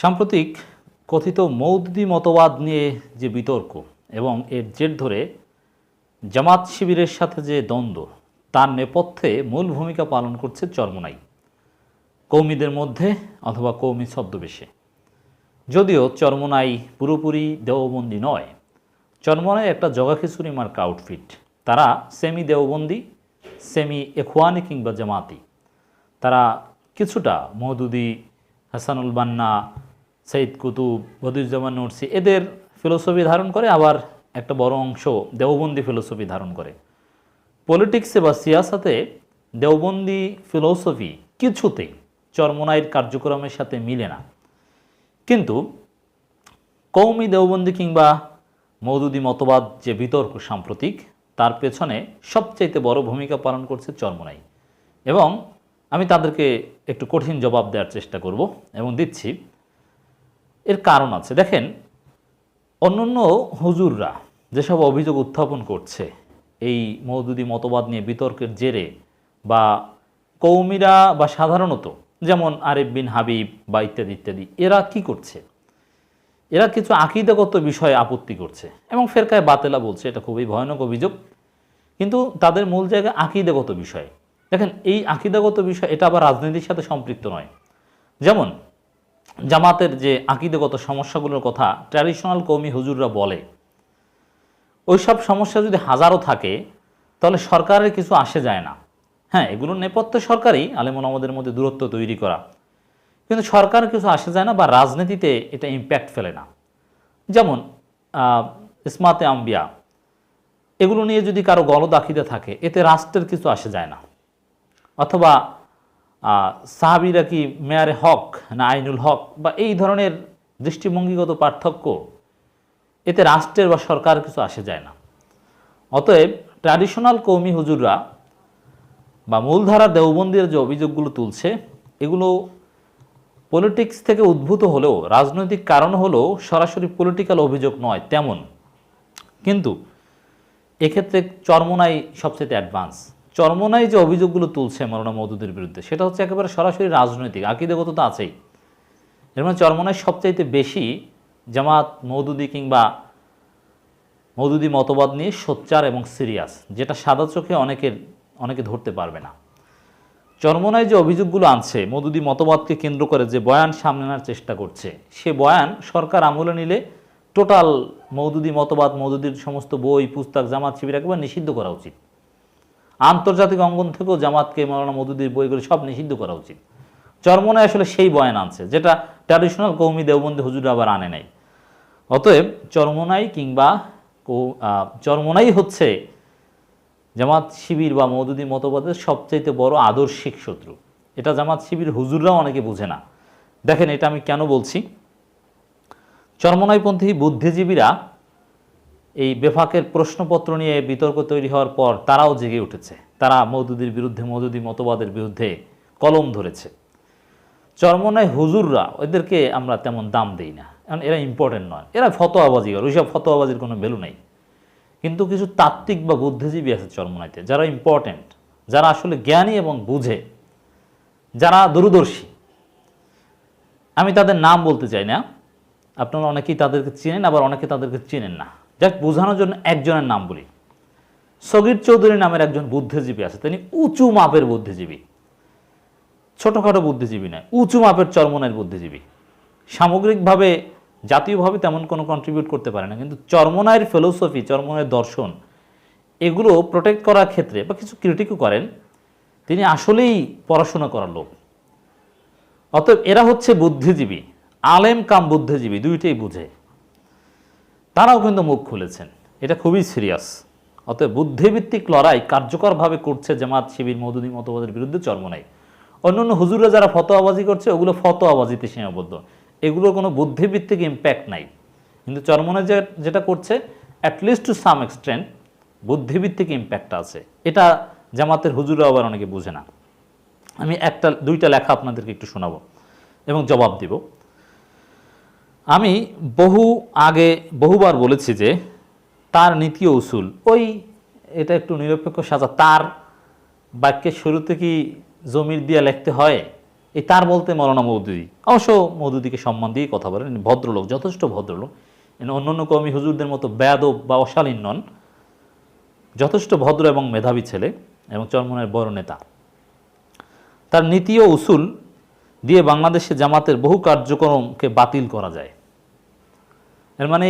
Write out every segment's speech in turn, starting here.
সাম্প্রতিক কথিত মৌদুদি মতবাদ নিয়ে যে বিতর্ক এবং এর জের ধরে জামাত শিবিরের সাথে যে দ্বন্দ্ব, তার নেপথ্যে মূল ভূমিকা পালন করছে চরমনাই। কৌমিদের মধ্যে অথবা কৌমি ছদ্মবেশে। যদিও চরমনাই পুরোপুরি দেওবন্দি নয়, চরমনাই একটা জগাখিচুরি মার্কা আউটফিট। তারা সেমি দেওবন্দি সেমি এখওয়ানি কিংবা জামাতি। তারা কিছুটা মহদুদি হাসানুল বান্না সঈদ কুতুব, বদিউজ্জামান নরসি, এদের ফিলোসফি ধারণ করে, আবার একটা বড় অংশ দেওবন্দি ফিলোসফি ধারণ করে। পলিটিক্সে বা সিয়াসাতে দেওবন্দি ফিলোসফি কিছুতেই চরমনাইয়ের কার্যক্রমের সাথে মিলে না। কিন্তু কৌমি দেওবন্দি কিংবা মৌদুদি মতবাদ যে বিতর্ক সাম্প্রতিক, তার পেছনে সবচাইতে বড় ভূমিকা পালন করছে চরমনাই। এবং আমি তাদেরকে একটু কঠিন জবাব দেওয়ার চেষ্টা করব এবং দিচ্ছি এর কারণ আছে। দেখেন, অন্যান্য হুজুররা যেসব অভিযোগ উত্থাপন করছে, এই মৌদুদি মতবাদ নিয়ে বিতর্কের জেরে বা কৌমিরা বা সাধারণত যেমন আরেফ বিন হাবিব বা ইত্যাদি ইত্যাদি, এরা কি করছে? এরা কিছু আকিদাগত বিষয়ে আপত্তি করছে এবং ফেরকায় বাতেলা বলছে, এটা খুবই ভয়ানক অভিযোগ। কিন্তু তাদের মূল জায়গা আকিদাগত বিষয়। দেখেন, এই আকিদাগত বিষয়, এটা আবার রাজনীতির সাথে সম্পৃক্ত নয়। যেমন জামাতের যে আকিদাগত সমস্যাগুলোর কথা ট্র্যাডিশনাল কৌমি হুজুররা বলে, ওইসব সমস্যা যদি হাজারও থাকে, তাহলে সরকারের কিছু আসে যায় না। হ্যাঁ এগুলোর নেপথ্য সরকারই আলেমন আমাদের মধ্যে দূরত্ব তৈরি করা। কিন্তু সরকার কিছু আসে যায় না বা রাজনীতিতে এটা ইম্প্যাক্ট ফেলে না। যেমন ইসমাতে আম্বিয়া, এগুলো নিয়ে যদি কারও গলদ আখিদে থাকে, এতে রাষ্ট্রের কিছু আসে যায় না। অথবা সাহাবিরা কি মেয়ারে হক না আইনুল হক বা এই ধরনের দৃষ্টিভঙ্গিগত পার্থক্য এতে রাষ্ট্রের বা সরকার কিছু আসে যায় না। অতএব ট্র্যাডিশনাল কৌমি হুজুররা বা মূলধারা দেওবন্দির যে অভিযোগগুলো তুলছে, এগুলো পলিটিক্স থেকে উদ্ভূত হলেও, রাজনৈতিক কারণ হলেও সরাসরি পলিটিক্যাল অভিযোগ নয় তেমন। কিন্তু এক্ষেত্রে চরমোনাই সবচেয়ে অ্যাডভান্স চরমোনাই যে অভিযোগগুলো তুলছে মৌলানা মৌদুদের বিরুদ্ধে, সেটা হচ্ছে একেবারে সরাসরি রাজনৈতিক, আকিদেগত তো আছেই। এর মানে চরমোনাই সবচাইতে বেশি জামাত মৌদুদি কিংবা মৌদুদি মতবাদ নিয়ে সোচ্চার এবং সিরিয়াস, যেটা সাদা চোখে অনেকের, অনেকে ধরতে পারবে না। চরমনায় যে অভিযোগগুলো আনছে মৌদুদি মতবাদকে কেন্দ্র করে যে বয়ান সামনে আনার চেষ্টা করছে, সে বয়ান সরকার আমলে নিলে টোটাল মৌদুদি মতবাদ মৌদুদির সমস্ত বই, পুস্তক, জামাত শিবির একেবারে নিষিদ্ধ করা উচিত। আন্তর্জাতিক অঙ্গন থেকেও জামাতকে মৌলানা মৌদুদির বইগুলো সব নিষিদ্ধ করা উচিত। চরমনায় আসলে সেই বয়ান আনছে, যেটা ট্র্যাডিশনাল কৌমি দেওবন্দি হুজুর আবার আনে নাই। অতএব চরমনাই কিংবা চরমনাই হচ্ছে জামাত শিবির বা মৌদুদি মতবাদের সবচাইতে বড় আদর্শিক শত্রু। এটা জামাত শিবির হুজুররাও অনেকে বুঝে না। দেখেন এটা আমি কেন বলছি? চরমনাইপন্থী বুদ্ধিজীবীরা এই বেফাকের প্রশ্নপত্র নিয়ে বিতর্ক তৈরি হওয়ার পর তারাও জেগে উঠেছে। তারা মৌদুদির বিরুদ্ধে মৌদুদি মতবাদের বিরুদ্ধে কলম ধরেছে। চরমনায় হুজুররা এদেরকে আমরা তেমন দাম দেই না। কারণ এরা ইম্পর্টেন্ট নয়। এরা ফতোয়াবাজি করে ওইসব ফতোয়াবাজির কোনো ভ্যালু নেই। কিন্তু কিছু তাত্ত্বিক বা বুদ্ধিজীবী আছে চরমনাইতে, যারা ইম্পর্টেন্ট যারা আসলে জ্ঞানী এবং বুঝে, যারা দূরদর্শী। আমি তাদের নাম বলতে চাই না। আপনারা অনেকেই তাদেরকে চেনেন, আবার অনেকে তাদেরকে চেনেন না। যাক বোঝানোর জন্য একজনের নাম বলি। সগির চৌধুরী নামের একজন বুদ্ধিজীবী আছে। তিনি উঁচু মাপের বুদ্ধিজীবী। ছোটোখাটো বুদ্ধিজীবী নয়, উঁচু মাপের চরমনের বুদ্ধিজীবী। সামগ্রিকভাবে, জাতীয়ভাবে তেমন কোনো কন্ট্রিবিউট করতে পারে না, কিন্তু চরমনায়ের ফিলোসফি চরমনায়ের দর্শন, এগুলো প্রোটেক্ট করার ক্ষেত্রে বা কিছু ক্রিটিকও করেন, তিনি আসলেই পড়াশোনা করার লোক। অতএব এরা হচ্ছে বুদ্ধিজীবী, আলেম কাম বুদ্ধিজীবী, দুইটাই বুঝে। তারাও কিন্তু মুখ খুলেছেন। এটা খুবই সিরিয়াস অতএব বুদ্ধিভিত্তিক লড়াই কার্যকরভাবে করছে জামাত শিবির মৌদুদি মতবাদের বিরুদ্ধে চর্মনাই অন্যান্য হুজুররা যারা ফতোয়াবাজি করছে, ওগুলো ফতোয়াবাজিতে সীমাবদ্ধ। এগুলো কোনো বুদ্ধিভিত্তিক ইম্প্যাক্ট নাই। কিন্তু চর্মনে যে যেটা করছে at least to some extent বুদ্ধিভিত্তিক impact আছে। এটা জামাতের হুজুররা আবার অনেকে বুঝে না। আমি একটা, দুইটা লেখা আপনাদেরকে একটু শোনাবো এবং জবাব দিব। আমি বহু আগে বহুবার বলেছি যে তার নীতি উসুল, ওই এটা একটু নিরপেক্ষ সাজা, তার বাক্যের শুরুতে কি জমির দিয়া লিখতে হয়? এই তার বলতে মৌলানা মৌদুদি। অবশ্য মৌদুদিকে সম্মান দিয়ে কথা বলেন ভদ্রলোক, যথেষ্ট ভদ্রলোক। অন্য অন্য কমি হুজুরদের মতো বেয়াদব বা অশালীন নন। যথেষ্ট ভদ্র এবং মেধাবী ছেলে এবং চরমনের বড় নেতা। তার নীতি ও উসুল দিয়ে বাংলাদেশে জামাতের বহু কার্যক্রমকে বাতিল করা যায়। এর মানে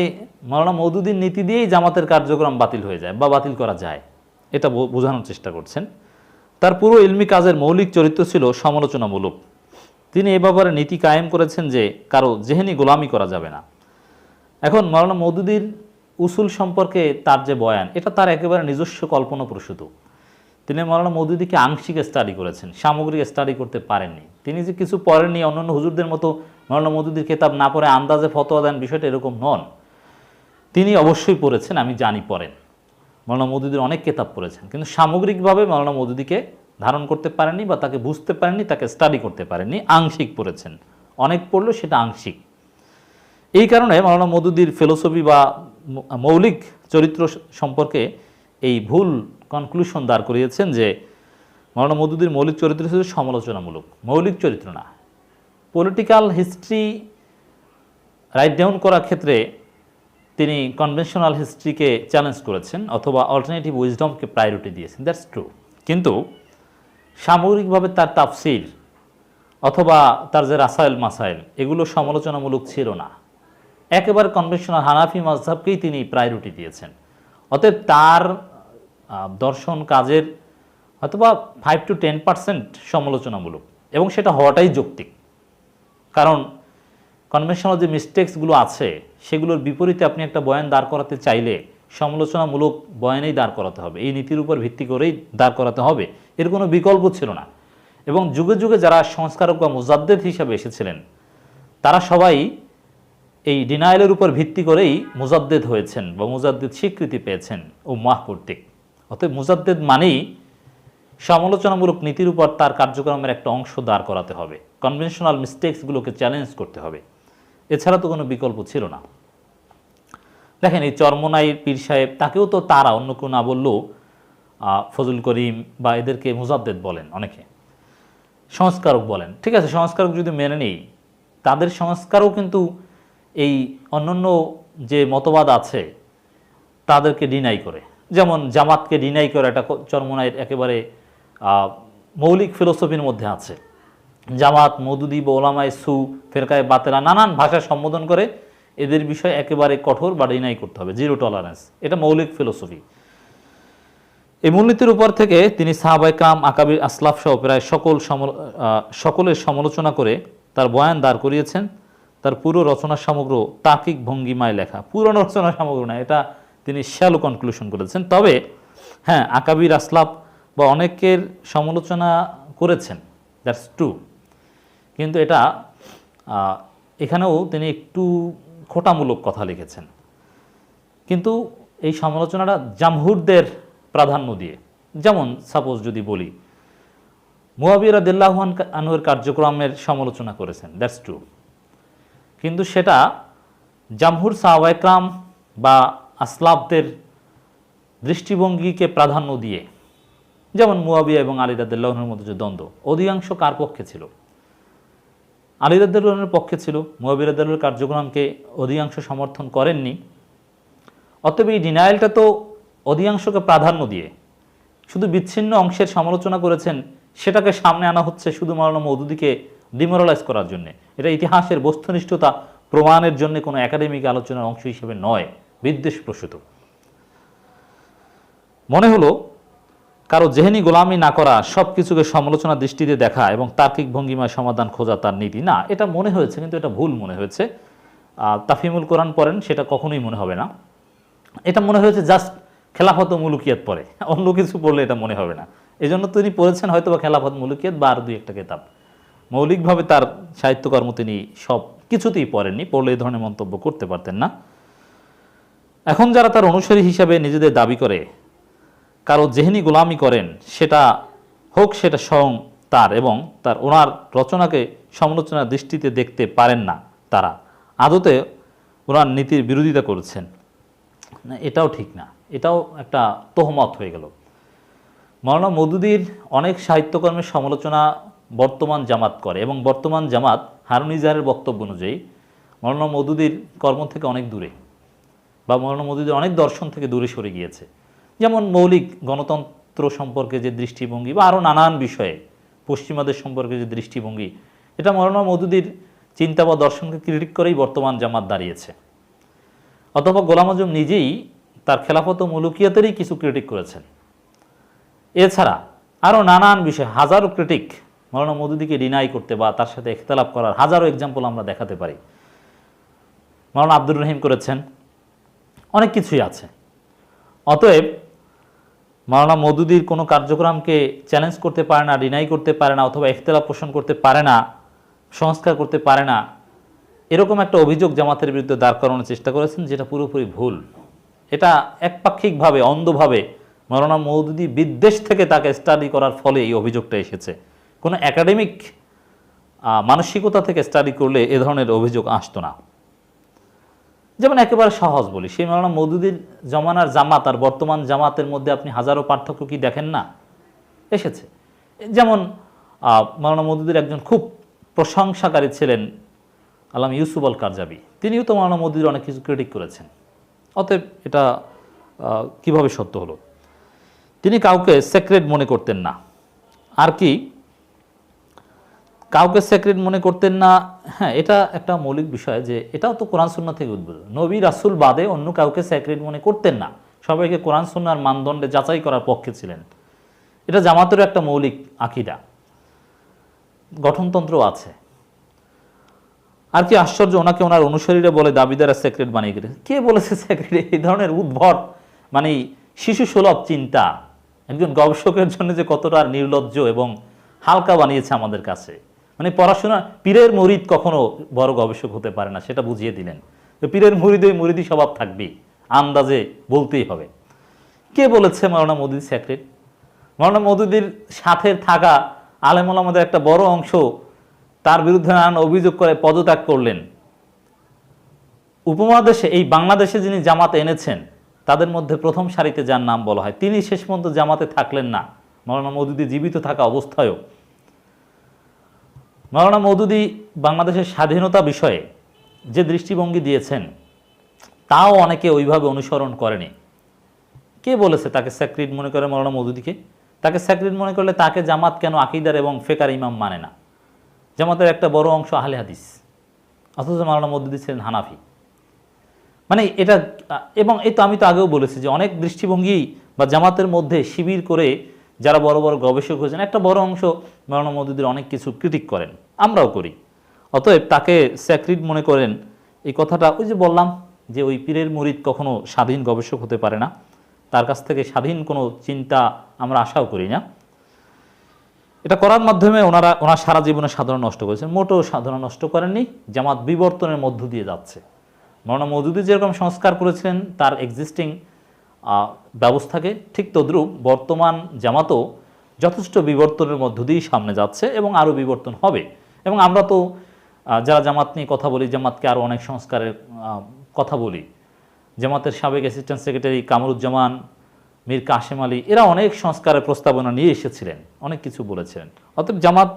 মৌলানা মৌদুদির নীতি দিয়েই জামাতের কার্যক্রম বাতিল হয়ে যায় বা বাতিল করা যায়, এটা বোঝানোর চেষ্টা করছেন। তার পুরো ইলমি কাজের মৌলিক চরিত্র ছিল সমালোচনামূলক। তিনি এ ব্যাপারে নীতি কায়েম করেছেন যে কারও জেহেনি গোলামি করা যাবে না। এখন মৌলানা মৌদুদির উসুল সম্পর্কে তার যে বয়ান, এটা তার একেবারে নিজস্ব কল্পনাপ্রসূত। তিনি মৌলানা মৌদুদিকে আংশিক স্টাডি করেছেন, সামগ্রিক স্টাডি করতে পারেননি। তিনি যে কিছু পড়েননি, অন্যান্য হুজুরদের মতো মৌলানা মৌদুদির কেতাব না পড়ে আন্দাজে ফতোয়া দেন, বিষয়টা এরকম নন। তিনি অবশ্যই পড়েছেন, আমি জানি পড়েন। মৌলানা মৌদুদির অনেক কেতাব পড়েছেন, কিন্তু সামগ্রিকভাবে মৌলানা মৌদুদিকে ধারণ করতে পারেননি বা তাকে বুঝতে পারেননি, তাকে স্টাডি করতে পারেননি, আংশিক পড়েছেন। অনেক পড়লেও সেটা আংশিক। এই কারণে মৌলানা মৌদুদির ফিলোসফি বা মৌলিক চরিত্র সম্পর্কে এই ভুল কনক্লুশন দাঁড় করিয়েছেন যে মৌলানা মৌদুদির মৌলিক চরিত্র ছিল সমালোচনামূলক, মৌলিক চরিত্র না। পলিটিক্যাল হিস্ট্রি রাইট ডাউন করার ক্ষেত্রে তিনি কনভেনশনাল হিস্ট্রিকে চ্যালেঞ্জ করেছেন অথবা অল্টারনেটিভ উইজডমকে প্রায়োরিটি দিয়েছেন দ্যাটস ট্রু কিন্তু সামগ্রিকভাবে তার তাফসির অথবা তার যে রাসায়েল মাসাইল এগুলো সমালোচনামূলক ছিল না। একেবারে কনভেনশনাল হানাফি মাজহাবকেই তিনি প্রায়োরিটি দিয়েছেন। অতএব তার দর্শন কাজের হয়তোবা ফাইভ টু টেন পার্সেন্ট সমালোচনামূলক। এবং সেটা হওয়াটাই যৌক্তিক। কারণ কনভেনশনাল যে মিস্টেক্সগুলো আছে, সেগুলোর বিপরীতে আপনি একটা বয়ান দাঁড় করাতে চাইলে সমালোচনামূলক বয়ানেই দাঁড় করাতে হবে। এই নীতির উপর ভিত্তি করেই দাঁড় করাতে হবে। এর কোনো বিকল্প ছিল না। এবং যুগে যুগে যারা সংস্কারক বা মুজাদ্দেদ হিসাবে এসেছিলেন, তারা সবাই এই ডিনাইলের উপর ভিত্তি করেই মুজাদ্দেদ হয়েছেন বা মুজাদ্দেদ স্বীকৃতি পেয়েছেন ও মাহ কর্তৃক। অতএব মুজাদ্দেদ মানেই সমালোচনামূলক নীতির উপর তার কার্যক্রমের একটা অংশ দাঁড় করাতে হবে। কনভেনশনাল মিস্টেক্সগুলোকে চ্যালেঞ্জ করতে হবে। এছাড়া তো কোনো বিকল্প ছিল না। দেখেন, এই চরমনাই পীর সাহেব, তাকেও তো তারা, অন্য কেউ না বললেও ফজল করিম বা এদেরকে মুজাদ্দেদ বলেন অনেকে। সংস্কারক বলেন। ঠিক আছে, সংস্কারক যদি মেনে নেই, তাদের সংস্কারও কিন্তু এই অন্যান্য যে মতবাদ আছে, তাদেরকে ডিনাই করে। যেমন জামাতকে ডিনাই করে, এটা চরমনাইয়ের একেবারে মৌলিক ফিলোসফির মধ্যে আছে। জামাত মদুদি বা ওলামায় সু ফেরকায় বাতেরা নানান ভাষায় সম্বোধন করে এদের বিষয়ে একেবারে কঠোর বা ডিনাই করতে হবে, জিরো টলারেন্স। এটা মৌলিক ফিলোসফি। এই মূলনীতির উপর থেকে তিনি সাহাবাই কাম আকাবির আসলাফ সহ প্রায় সকল সকলের সমালোচনা করে তার বয়ান দাঁড় করিয়েছেন। তার পুরো রচনা সমগ্র তাকিক ভঙ্গিমায় লেখা। পুরো রচনা সমগ্র না এটা তিনি শ্যালো কনক্লুশন করেছেন। তবে হ্যাঁ আকাবির আসলাফ বা অনেকের সমালোচনা করেছেন দ্যাটস ট্রু কিন্তু এটা এখানেও তিনি একটু খোটামূলক কথা লিখেছেন। কিন্তু এই সমালোচনাটা জামহুরদের প্রাধান্য দিয়ে, যেমন সাপোজ যদি বলি মুয়াবির আদিল্লাহান আনুয়ের কার্যক্রমের সমালোচনা করেছেন দ্যাটস ট্রু কিন্তু সেটা জামহুর সাহবাইকরাম বা আসলাফদের দৃষ্টিভঙ্গিকে প্রাধান্য দিয়ে যেমন মুয়াবিয়া এবং আলী রাদিল্লাহনের মধ্যে যে দ্বন্দ্ব, অধিকাংশ কার পক্ষে ছিল? আলী রাদিল্লাহনের পক্ষে ছিল মুয়াবির রাদিল্লাহর কার্যক্রমকে অধিকাংশ সমর্থন করেননি। অতএব এই ডিনায়ালটা তো অধিকাংশকে প্রাধান্য দিয়ে শুধু বিচ্ছিন্ন অংশের সমালোচনা করেছেন, সেটাকে সামনে আনা হচ্ছে শুধু মাওলানা মৌদুদিকে ডিমোরালাইজ করার জন্য। এটা ইতিহাসের বস্তুনিষ্ঠতা প্রমাণের জন্য কোনো একাডেমিক আলোচনার অংশ হিসেবে নয় বিদ্বেষ প্রসূত মনে হলো কারও জেহেনি গোলামি না করা সব কিছুকে সমালোচনা দৃষ্টিতে দেখা এবং তার্কিক ভঙ্গিমায় সমাধান খোঁজা তার নীতি। না, এটা মনে হয়েছে, কিন্তু এটা ভুল মনে হয়েছে। তাফিমুল কোরআন পড়েন, সেটা কখনোই মনে হবে না। এটা মনে হয়েছে জাস্ট খেলাফত মুলুকিয়াত পড়ে। অন্য কিছু পড়লে এটা মনে হবে না। এই জন্য তিনি পড়েছেন হয়তো বা খেলাফত, মুলুকিয়াত বা আর দুই একটা কেতাব। মৌলিকভাবে তার সাহিত্যকর্ম তিনি সব কিছুতেই পড়েননি, পড়লে এই ধরনের মন্তব্য করতে পারতেন না। এখন যারা তার অনুসারী হিসাবে নিজেদের দাবি করে কারও জেহেনি গোলামি করেন, সেটা হোক, সেটা স্বয়ং তার এবং তার ওনার রচনাকে সমালোচনার দৃষ্টিতে দেখতে পারেন না তারা। আদতে ওনার নীতির বিরোধিতা করেছেন। এটাও ঠিক না। এটাও একটা তোহমত হয়ে গেল। মৌলানা মদুদির অনেক সাহিত্যকর্মের সমালোচনা বর্তমান জামাত করে এবং বর্তমান জামাত হারুন বক্তব্য অনুযায়ী মৌলানা মদুদির কর্ম থেকে অনেক দূরে বা মৌলানা মদুদির অনেক দর্শন থেকে দূরে সরে গিয়েছে। যেমন মৌলিক গণতন্ত্র সম্পর্কে যে দৃষ্টিভঙ্গি বা আরও নানান বিষয়ে, পশ্চিমাদের সম্পর্কে যে দৃষ্টিভঙ্গি, এটা মৌলানা মদুদির চিন্তা বা দর্শনকে ক্রিটিক করেই বর্তমান জামাত দাঁড়িয়েছে। অথবা গোলাম আজম নিজেই তার খেলাফত ও মুলুকিয়াতেরই কিছু ক্রিটিক করেছেন। এছাড়া আরও নানান বিষয় হাজারো ক্রিটিক মৌলানা মদুদিকে ডিনাই করতে বা তার সাথে ইখতলাফ করার হাজারো এক্সাম্পল আমরা দেখাতে পারি। মৌলানা আব্দুর রহিম করেছেন। অনেক কিছুই আছে। অতএব মাওলানা মদুদির কোনো কার্যক্রমকে চ্যালেঞ্জ করতে পারে না ডিনাই করতে পারে না, অথবা ইখতলাফ পোষণ করতে পারে না, সংস্কার করতে পারে না, এরকম একটা অভিযোগ জামাতের বিরুদ্ধে দাঁড় করানোর চেষ্টা করেছেন, যেটা পুরোপুরি ভুল। এটা একপাক্ষিকভাবে, অন্ধভাবে মৌলানা মৌদুদি বিদ্বেষ থেকে তাকে স্টাডি করার ফলে এই অভিযোগটা এসেছে। কোনো একাডেমিক মানসিকতা থেকে স্টাডি করলে এ ধরনের অভিযোগ আসতো না। যেমন একেবারে সহজ বলি, সেই মৌলানা মৌদুদির জমানার জামাত আর বর্তমান জামাতের মধ্যে আপনি হাজারো পার্থক্য কি দেখেন না? এসেছে। যেমন মৌলানা মৌদুদির একজন খুব প্রশংসাকারী ছিলেন আলাম ইউসুফ আল কারজাবি। তিনিও তো মৌলানা মৌদুদির অনেক কিছু ক্রিটিক করেছেন। অতএব এটা কীভাবে সত্য হলো? তিনি কাউকে সেক্রেট মনে করতেন না। আর কি কাউকে সেক্রেট মনে করতেন না। হ্যাঁ এটা একটা মৌলিক বিষয় যে এটাও তো কোরআন সুন্না থেকে উদ্ভূত। নবী, রাসুল বাদে অন্য কাউকে সেক্রেট মনে করতেন না। সবাইকে কোরআন সুন্নার মানদণ্ডে যাচাই করার পক্ষে ছিলেন। এটা জামাতেরও একটা মৌলিক আকিদা। গঠনতন্ত্র আছে। আর কি আশ্চর্য, ওনাকে ওনার অনুসারীরা বলে দাবিদারা সেক্রেট বানিয়ে গেলে কে বলেছে সেক্রেট এই ধরনের উদ্ভট মানে শিশু সুলভ চিন্তা। একজন গবেষকের জন্য যে কতটা নির্লজ্জ এবং হালকা বানিয়েছে আমাদের কাছে। মানে পড়াশোনা, পীরের মরিদ কখনো বড় গবেষক হতে পারে না, সেটা বুঝিয়ে দিলেন। তো পীরের মরিদে মরিদি স্বভাব থাকবেই আন্দাজে বলতেই হবে। কে বলেছে মৌলানা মদুদি সেক্রেট মৌলানা মদুদির সাথে থাকা আলেমুল আমাদের একটা বড় অংশ তার বিরুদ্ধে নানান অভিযোগ করে পদত্যাগ করলেন। উপমহাদেশে, এই বাংলাদেশে যিনি জামাতে এনেছেন, তাদের মধ্যে প্রথম সারিতে যার নাম বলা হয়, তিনি শেষ পর্যন্ত জামাতে থাকলেন না। মৌলানা মদুদি জীবিত থাকা অবস্থায়ও মৌলানা মদুদি বাংলাদেশের স্বাধীনতা বিষয়ে যে দৃষ্টিভঙ্গি দিয়েছেন, তাও অনেকে ওইভাবে অনুসরণ করেনি। কে বলেছে তাকে স্যাক্রিট মনে করে মৌলানা মদুদিকে তাকে স্যাক্রিট মনে করলে তাকে জামাত কেন আকিদার এবং ফেকার ইমাম মানে না? জামাতের একটা বড় অংশ আহলে হাদিস, অথচ মৌলানা মদুদি ছিলেন হানাফি। মানে এটা, এবং এই তো আমি তো আগেও বলেছি যে অনেক দৃষ্টিভঙ্গি বা জামাতের মধ্যে শিবির করে যারা বড় বড় গবেষক হয়েছেন, একটা বড় অংশ মৌলানা মদুদির অনেক কিছু ক্রিটিক করেন। আমরাও করি। অতএব তাকে স্যাক্রিট মনে করেন। এই কথাটা ওই যে বললাম যে ওই পীরের মুরিদ কখনো স্বাধীন গবেষক হতে পারে না। তার কাছ থেকে স্বাধীন কোনো চিন্তা আমরা আশাও করি না। এটা করার মাধ্যমে ওনারা, ওনার সারা জীবনে সাধারণ নষ্ট করেছেন। মোটেও সাধারণ নষ্ট করেননি, জামাত বিবর্তনের মধ্য দিয়ে যাচ্ছে। মৌলানা মৌদুদি যেরকম সংস্কার করেছিলেন, তার এক্সিস্টিং ব্যবস্থাকে ঠিক তদ্রূপ বর্তমান জামাতও যথেষ্ট বিবর্তনের মধ্য দিয়েই সামনে যাচ্ছে এবং আরও বিবর্তন হবে। এবং আমরা তো যারা জামাত নিয়ে কথা বলি, জামাতকে আরও অনেক সংস্কারের কথা বলি। জামাতের সাবেক অ্যাসিস্ট্যান্ট সেক্রেটারি কামরুজ্জামান, মীর কাশেম আলী, এরা অনেক সংস্কারের প্রস্তাবনা নিয়ে এসেছিলেন, অনেক কিছু বলেছিলেন অতএব জামাত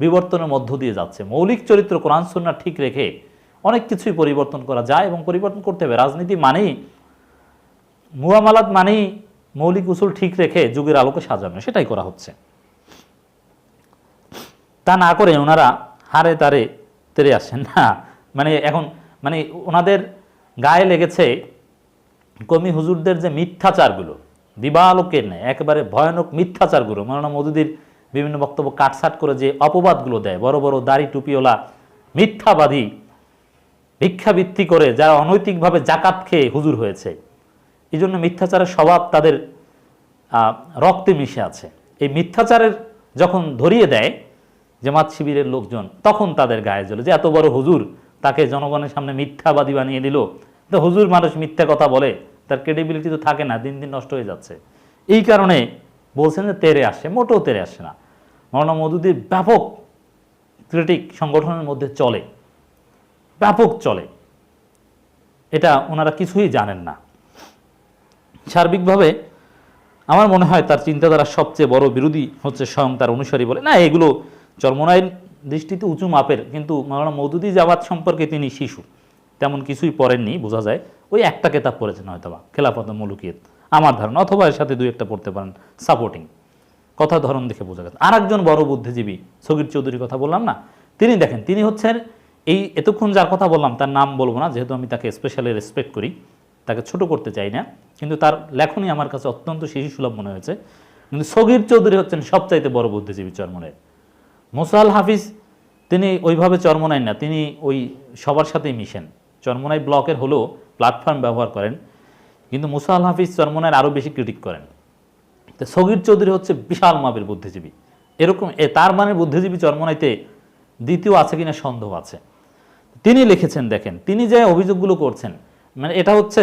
বিবর্তনের মধ্য দিয়ে যাচ্ছে। মৌলিক চরিত্র কোরআন ঠিক রেখে অনেক কিছুই পরিবর্তন করা যায় এবং পরিবর্তন করতে হবে। রাজনীতি মানেই মুয়ামালাত মানেই মৌলিক উসুল ঠিক রেখে যুগের আলোকে সাজানো, সেটাই করা হচ্ছে। তা না করে ওনারা হারে তারে তেরে আসেন না মানে এখন মানে ওনাদের গায়ে লেগেছে কমি হুজুরদের যে মিথ্যাচারগুলো দিবালোকের নেয় একেবারে ভয়ানক মিথ্যাচারগুলো, মৌলানা মদুদির বিভিন্ন বক্তব্য কাটসাট করে যে অপবাদগুলো দেয়, বড় বড় দাড়ি টুপিওয়ালা মিথ্যাবাদী, ভিক্ষাবৃত্তি করে যারা অনৈতিকভাবে জাকাত খেয়ে হুজুর হয়েছে। এই জন্য মিথ্যাচারের স্বভাব তাদের রক্তে মিশে আছে। এই মিথ্যাচারের যখন ধরিয়ে দেয় জামাত শিবিরের লোকজন, তখন তাদের গায়ে জ্বলে। যে এত বড় হুজুর তাকে জনগণের সামনে মিথ্যাবাদী বানিয়ে দিল। তো হুজুর মানুষ মিথ্যা কথা বলে, তার ক্রেডিবিলিটি তো থাকে না, দিন দিন নষ্ট হয়ে যাচ্ছে। এই কারণে বলছেন যে তেরে আসে, মোটেও তেরে আসে না। মৌলানা মদুদির ব্যাপক ক্রিটিক সংগঠনের মধ্যে চলে। ব্যাপক চলে। এটা ওনারা কিছুই জানেন না। সার্বিকভাবে আমার মনে হয় তার চিন্তাধারা সবচেয়ে বড় বিরোধী হচ্ছে স্বয়ং তার অনুসারী বলে। না, এগুলো চরমনাইয়ের দৃষ্টিতে উঁচু মাপের, কিন্তু মাওলানা মৌদুদি জামাত সম্পর্কে তিনি শিশু, তেমন কিছুই পড়েননি, বোঝা যায়। ওই একটা কেতাব পড়েছেন হয়তোবা, খেলাফত মুলুকিয়ত। আমার ধারণা, অথবা এর সাথে দুই একটা পড়তে পারেন, সাপোর্টিং। কথা ধরন দেখে বোঝা গেছে। আর একজন বড় বুদ্ধিজীবী, সগির চৌধুরীর কথা বললাম না? তিনি দেখেন, তিনি হচ্ছেন এই, এতক্ষণ যার কথা বললাম, তার নাম বলব না, যেহেতু আমি তাকে স্পেশালি রেসপেক্ট করি। তাকে ছোট করতে চাই না। কিন্তু তার লেখনই আমার কাছে অত্যন্ত শিশু সুলভ মনে হয়েছে। কিন্তু সগির চৌধুরী হচ্ছেন সবচাইতে বড় বুদ্ধিজীবী চরমনের মোসাল হাফিজ, তিনি ওইভাবে চরমনাই না, তিনি ওই সবার সাথেই মিশেন। চরমনাই ব্লকের হলেও প্ল্যাটফর্ম ব্যবহার করেন। কিন্তু মুসাল হাফিজ চরমনার আরও বেশি ক্রিটিক করেন। তো সগির চৌধুরী হচ্ছে বিশাল মাপের বুদ্ধিজীবী। এরকম, এ তার মানে বুদ্ধিজীবী চরমনাইতে দ্বিতীয় আছে কিনা সন্দেহ আছে। তিনি লিখেছেন, দেখেন, তিনি যে অভিযোগগুলো করছেন মানে এটা হচ্ছে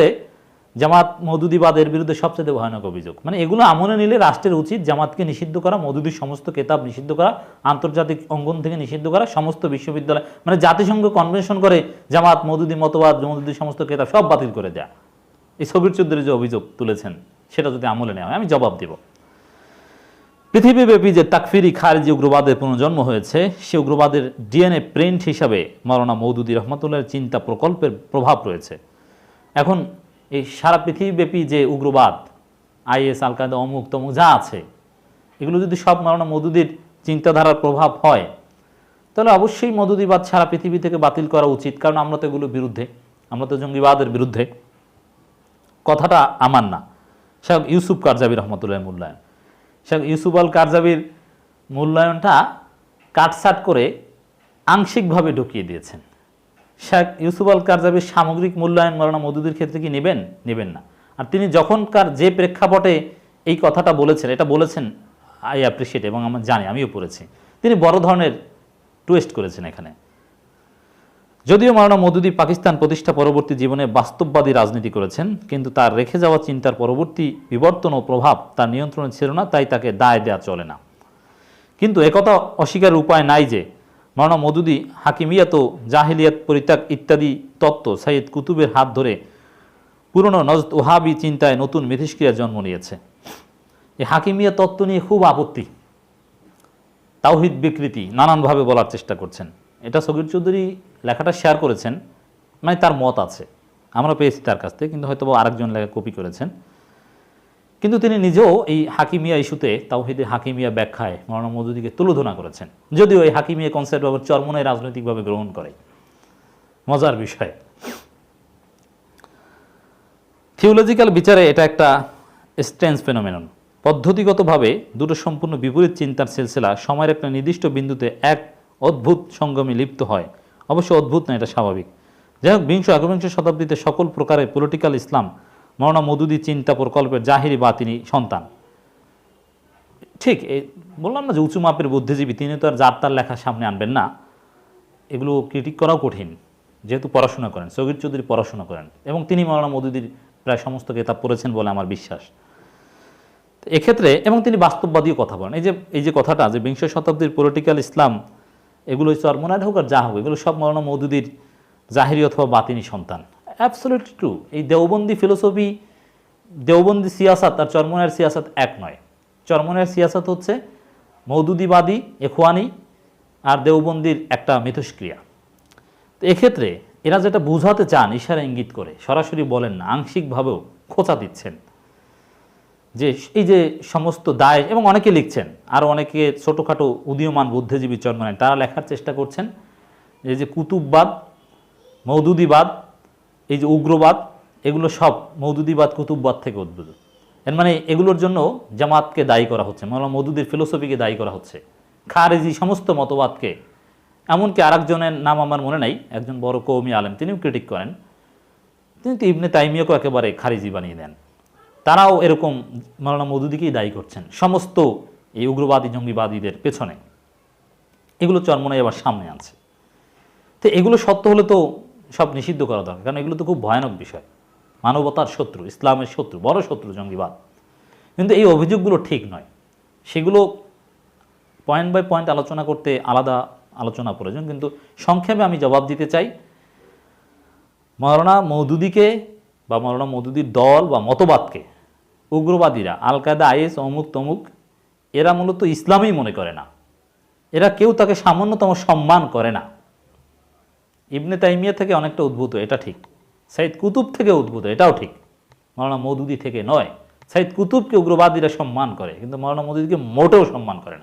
জামাত মধুদিবাদের বিরুদ্ধে সবচেয়ে ভয়ানক অভিযোগ। মানে এগুলো আমলে নিলে রাষ্ট্রের উচিত জামাতকে নিষিদ্ধ করা মধুদির সমস্ত কেতাব নিষিদ্ধ করা, আন্তর্জাতিক অঙ্গন থেকে নিষিদ্ধ করা, সমস্ত বিশ্ববিদ্যালয় মানে জাতিসংঘ কনভেনশন করে জামাত মধুদি মতবাদ মধুদির সমস্ত কেতাব সব বাতিল করে দেয়া। এই সবির চৌধুরী যে অভিযোগ তুলেছেন, সেটা যদি আমলে নেওয়া হয়, আমি জবাব দেব। পৃথিবীব্যাপী যে তাকফিরি খারিজি উগ্রবাদের পুনর্জন্ম হয়েছে, সে উগ্রবাদের ডিএনএ প্রিন্ট হিসাবে মাওলানা মৌদুদি রহমতুল্লাহের চিন্তা প্রকল্পের প্রভাব রয়েছে। এখন এই সারা পৃথিবীব্যাপী যে উগ্রবাদ, আইএস আল কায়দা অমুক তমুক যা আছে, এগুলো যদি সব মাওলানা মৌদুদির চিন্তাধারার প্রভাব হয়, তাহলে অবশ্যই মধুদিবাদ সারা পৃথিবী থেকে বাতিল করা উচিত, কারণ আমরা তো এগুলোর বিরুদ্ধে, আমরা তো জঙ্গিবাদের বিরুদ্ধে। কথাটা আমার না। শেখ ইউসুফ কারজাবি রহমতুল্লাহ মূল্যায়ন। শেখ ইউসুফ আল কারজাবির মূল্যায়নটা কাটসাট করে আংশিকভাবে ঢুকিয়ে দিয়েছেন। শেখ ইউসুফ আল কারজাবির সামগ্রিক মূল্যায়ন মারানা মধুদের ক্ষেত্রে কি নেবেন? নেবেন না। আর তিনি যখনকার যে প্রেক্ষাপটে এই কথাটা বলেছেন, এটা বলেছেন, আই অ্যাপ্রিসিয়েট এবং আমার জানি, আমিও পড়েছি। তিনি বড় ধরনের টুয়েস্ট করেছেন এখানে। যদিও মাওলানা মদুদি পাকিস্তান প্রতিষ্ঠা পরবর্তী জীবনে বাস্তববাদী রাজনীতি করেছেন, কিন্তু তার রেখে যাওয়া চিন্তার পরবর্তী বিবর্তন ও প্রভাব তার নিয়ন্ত্রণে ছিল না, তাই তাকে দায় দেয়া চলে না। কিন্তু একথা অস্বীকার উপায় নাই যে মাওলানা মদুদি হাকিমিয়াত ও জাহিলিয়াত পরিত্যাগ ইত্যাদি তত্ত্ব সাইয়দ কুতুবের হাত ধরে পুরনো নজদ ওহাবি চিন্তায় নতুন মিথস্ক্রিয়ার জন্ম নিয়েছে। এই হাকিমিয়া তত্ত্ব নিয়ে খুব আপত্তি। তাওহিদ বিকৃতি নানানভাবে বলার চেষ্টা করছেন। এটা সগির চৌধুরী লেখাটা শেয়ার করেছেন মানে তার মত আছে। আমরা পেয়েছি তার কাছ থেকে, কিন্তু হয়তো আরেকজন লেখা কপি করেছেন। কিন্তু তিনি নিজেও এই হাকিমিয়া ইস্যুতে, তাওহিদের হাকিমিয়া ব্যাখ্যায় মৌলানা মজুদিকে তুলোধনা করেছেন। যদিও এই হাকিমিয়া কনসেপ্ট আবার চরমনে রাজনৈতিকভাবে গ্রহণ করে। মজার বিষয়। থিওলজিক্যাল বিচারে এটা একটা স্ট্রেঞ্জ ফেনোমেনন পদ্ধতিগতভাবে দুটো সম্পূর্ণ বিপরীত চিন্তার সিলসিলা সময়ের একটা নির্দিষ্ট বিন্দুতে এক অদ্ভুত সঙ্গমে লিপ্ত হয়। অবশ্য অদ্ভুত না, এটা স্বাভাবিক। যাই হোক, বিংশ একবিংশ শতাব্দীতে সকল প্রকারের পলিটিক্যাল ইসলাম মৌলানা মদুদি চিন্তা প্রকল্পের জাহিরি বা তিনি সন্তান। ঠিক এই বললাম না যে উঁচু মাপের বুদ্ধিজীবী, তিনি তো আর যার তার লেখা সামনে আনবেন না। এগুলো ক্রিটিক করাও কঠিন, যেহেতু পড়াশোনা করেন, সগির চৌধুরী পড়াশোনা করেন, এবং তিনি মৌলানা মদুদির প্রায় সমস্ত কেতাব পড়েছেন বলে আমার বিশ্বাস। এক্ষেত্রে, এবং তিনি বাস্তববাদীও কথা বলেন। এই যে এই যে কথাটা যে বিংশ শতাব্দীর পলিটিক্যাল ইসলাম এগুলো চরমনায় হোক আর যা হোক, এগুলো সব মৌলানা মৌদুদির জাহিরি অথবা বাতিনি সন্তান। অ্যাবসোলিউটলি ট্রু এই দেওবন্দি ফিলোসফি দেওবন্দি সিয়াসাত আর চরমনের সিয়াসাত এক নয়। চরমনের সিয়াসাত হচ্ছে মৌদুদিবাদী, এখোয়ানি আর দেওবন্দির একটা মিথস্ক্রিয়া। তো এক্ষেত্রে এরা যেটা বুঝাতে চান, ইশারা ইঙ্গিত করে, সরাসরি বলেন না, আংশিকভাবেও খোঁচা দিচ্ছেন। যে এই যে সমস্ত দায়, এবং অনেকে লিখছেন, আর অনেকে ছোটোখাটো উদীয়মান বুদ্ধিজীবী চরমানেন তারা লেখার চেষ্টা করছেন, এই যে কুতুববাদ, মৌদুদিবাদ এই যে উগ্রবাদ, এগুলো সব মৌদুদিবাদ, কুতুববাদ থেকে উদ্ভূত। এর মানে এগুলোর জন্য জামাতকে দায়ী করা হচ্ছে মানে মৌদুদির ফিলোসফিকে দায়ী করা হচ্ছে। খারেজি সমস্ত মতবাদকে, এমনকি আরেকজনের নাম আমার মনে নাই, একজন বড় কৌমি আলেম, তিনিও ক্রিটিক করেন। তিনি তো ইবনে তাইমিয়াকে একেবারে খারিজি বানিয়ে দেন। তারাও এরকম মাওলানা মধুদিকেই দায়ী করছেন, সমস্ত এই উগ্রবাদী, জঙ্গিবাদীদের পেছনে। এগুলো চরমনাই আবার সামনে আছে তো এগুলো সত্য হলে তো সব নিষিদ্ধ করা দরকার। কারণ এগুলো তো খুব ভয়ানক বিষয়। মানবতার শত্রু, ইসলামের শত্রু, বড় শত্রু জঙ্গিবাদ। কিন্তু এই অভিযোগগুলো ঠিক নয়। সেগুলো পয়েন্ট বাই পয়েন্ট আলোচনা করতে আলাদা আলোচনা প্রয়োজন। কিন্তু সংক্ষেপে আমি জবাব দিতে চাই, মৌলানা মৌদুদিকে বা মৌলানা মৌদুদির দল বা মতবাদকে, উগ্রবাদীরা আল কায়দা আইএস, অমুক তমুক, এরা মূলত ইসলামই মনে করে না। এরা কেউ তাকে সামান্যতম সম্মান করে না। ইবনে তাইমিয়া থেকে অনেকটা উদ্ভূত, এটা ঠিক। সাইদ কুতুব থেকে উদ্ভূত, এটাও ঠিক। মৌলানা মৌদুদি থেকে নয়। সাইদ কুতুবকে উগ্রবাদীরা সম্মান করে, কিন্তু মৌলানা মৌদুদিকে মোটেও সম্মান করে না।